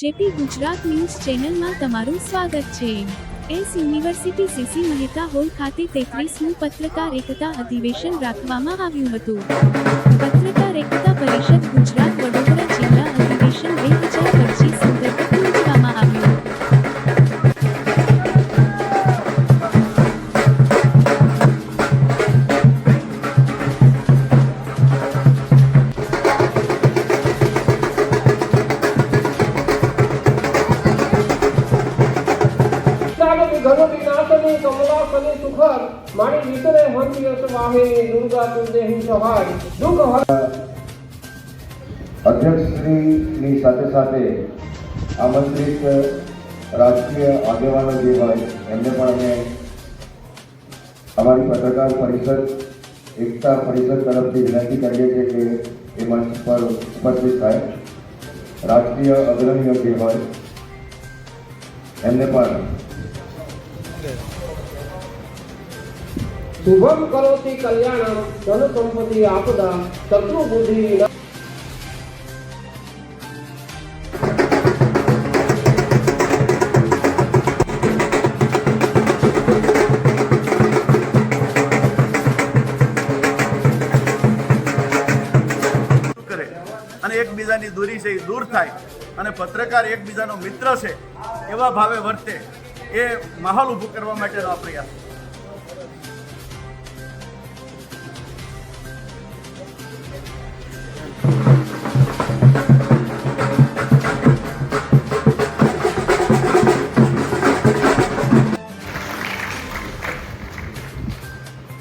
JP Gujarat news ચેનલમાં તમારું સ્વાગત છે. S university CC Mehta hall ખાતે તેત્રીસમું પત્રકાર એકતા અધિવેશન રાખવામાં આવ્યું હતું. સાગતી ઘનોતી નાશની કમલાસની સુખર મારી વિતરે હંતિયસ વાહે દુર્ગા તુજેહી સહાય અધ્યક્ષશ્રીની સાથે સાથે આમંત્રિત રાજકીય આગેવાનો જે હોય, એમને પણ અમે અમારી પત્રકાર પરિષદ, એકતા પરિષદ તરફથી વિનંતી કરીએ છીએ કે એ મંચ પર ઉપસ્થિત થાય. રાજકીય અગ્રણીઓ જે હોય, એમને પણ શુભમ કરોતિ કલ્યાણમ ધન સંપત્તિ આપદા શત્રુ બુદ્ધિ અને એકબીજાની દૂરી છે એ દૂર થાય. અને પત્રકાર એકબીજાનો મિત્ર છે એવા ભાવે વર્તે. એ માહોલ ઊભું કરવા માટેનો આ પ્રયાસ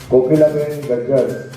કોકિલાબેન ગજ્જર